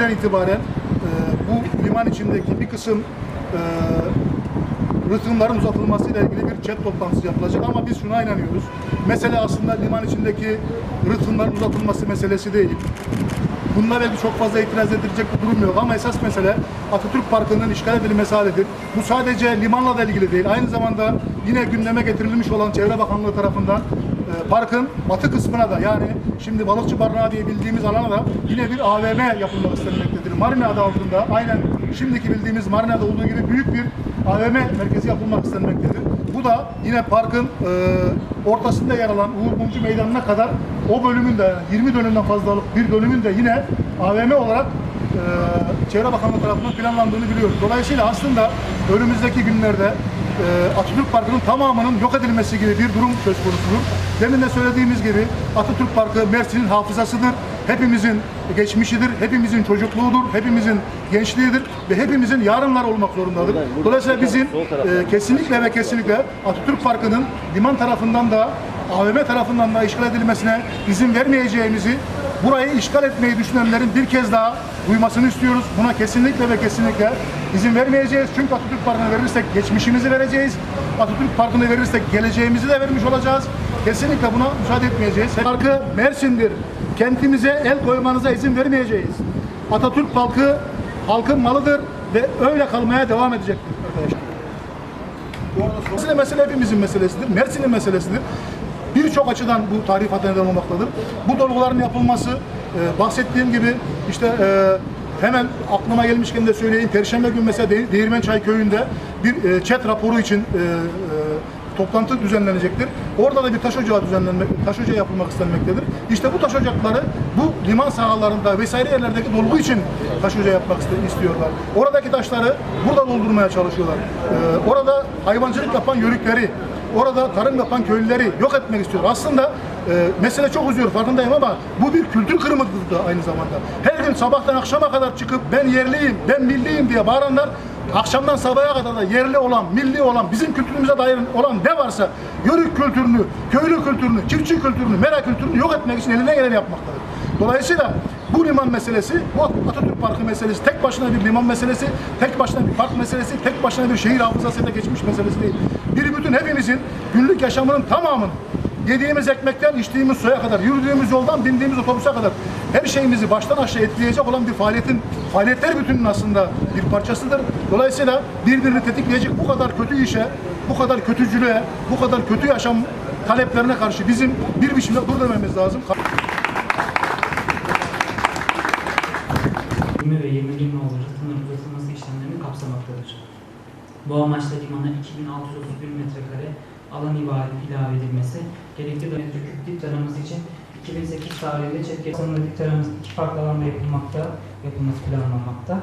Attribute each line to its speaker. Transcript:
Speaker 1: 2022'den itibaren e, bu liman içindeki bir kısım e, rıhtımların uzatılmasıyla ilgili bir chat toplantısı yapılacak ama biz şuna inanıyoruz. Mesele aslında liman içindeki rıhtımların uzatılması meselesi değil. Bununla belki çok fazla itiraz edilecek bir durum yok ama esas mesele Atatürk Parkı'nın işgal edilmesi halidir. Bu sadece limanla da ilgili değil. Aynı zamanda yine gündeme getirilmiş olan Çevre Bakanlığı tarafından parkın batı kısmına da yani şimdi Balıkçı Barınağı diye bildiğimiz alana da yine bir AVM yapılmak istenmektedir. Marina adı altında aynen şimdiki bildiğimiz Marina'da olduğu gibi büyük bir AVM merkezi yapılmak istenmektedir. Bu da yine parkın e, ortasında yer alan Uğur Mumcu Meydanı'na kadar o bölümün de yani 20 dönümden fazlalık bir bölümün de yine AVM olarak e, Çevre Bakanlığı tarafından planlandığını biliyoruz. Dolayısıyla aslında önümüzdeki günlerde e, Atatürk Parkı'nın tamamının yok edilmesi gibi bir durum söz konusudur. Demin de söylediğimiz gibi Atatürk Parkı Mersin'in hafızasıdır. Hepimizin geçmişidir, hepimizin çocukluğudur, hepimizin gençliğidir ve hepimizin yarınlar olmak zorundadır. Dolayısıyla bizim e, kesinlikle ve kesinlikle Atatürk Parkı'nın liman tarafından da AVM tarafından da işgal edilmesine izin vermeyeceğimizi burayı işgal etmeyi düşünenlerin bir kez daha duymasını istiyoruz. Buna kesinlikle ve kesinlikle izin vermeyeceğiz. Çünkü Atatürk Parkı'na verirsek geçmişimizi vereceğiz. Atatürk Parkı'na verirsek geleceğimizi de vermiş olacağız. Kesinlikle buna müsaade etmeyeceğiz. Parkı Mersin'dir. Kentimize el koymanıza izin vermeyeceğiz. Atatürk Parkı halkın malıdır ve öyle kalmaya devam edecektir arkadaşlar. Mesele mesele hepimizin meselesidir. Mersin'in meselesidir. Birçok açıdan bu tarifatı neden olmaktadır. Bu dolguların yapılması, e, bahsettiğim gibi işte e, hemen aklıma gelmişken de söyleyeyim. Perşembe günü mesela De- Değirmençay köyünde bir e, chat raporu için e, e, toplantı düzenlenecektir. Orada da bir taş ocağı düzenlenmek, taş ocağı yapılmak istenmektedir. İşte bu taş ocakları bu liman sahalarında vesaire yerlerdeki dolgu için taş ocağı yapmak istiyorlar. Oradaki taşları burada doldurmaya çalışıyorlar. Ee, orada hayvancılık yapan yörükleri, orada tarım yapan köylüleri yok etmek istiyor. Aslında e, mesele çok uzuyor farkındayım ama bu bir kültür kırımıdır da aynı zamanda. Her gün sabahtan akşama kadar çıkıp ben yerliyim, ben milliyim diye bağıranlar akşamdan sabaha kadar da yerli olan, milli olan, bizim kültürümüze dair olan ne varsa yörük kültürünü, köylü kültürünü, çiftçi kültürünü, mera kültürünü yok etmek için elinden geleni yapmaktadır. Dolayısıyla bu liman meselesi, bu Atatürk Parkı meselesi tek başına bir liman meselesi, tek başına bir park meselesi, tek başına bir şehir hafızasıyla geçmiş meselesi değil. Bir bütün hepimizin günlük yaşamının tamamını Yediğimiz ekmekten içtiğimiz suya kadar, yürüdüğümüz yoldan bindiğimiz otobüse kadar her şeyimizi baştan aşağı etkileyecek olan bir faaliyetin, faaliyetler bütününün aslında bir parçasıdır. Dolayısıyla birbirini tetikleyecek bu kadar kötü işe, bu kadar kötücülüğe, bu kadar kötü yaşam taleplerine karşı bizim bir biçimde dur dememiz lazım.
Speaker 2: 20 ve 20 bin nolu rıhtımların uzatılması işlemlerini kapsamaktadır. Bu amaçla limana 2631 metrekare alan ibare ilave edilmesi, gerekli dönemde küp dip taraması için 2008 tarihinde çetke sınırlı dip taraması iki farklı alanda yapılmakta, yapılması planlanmakta.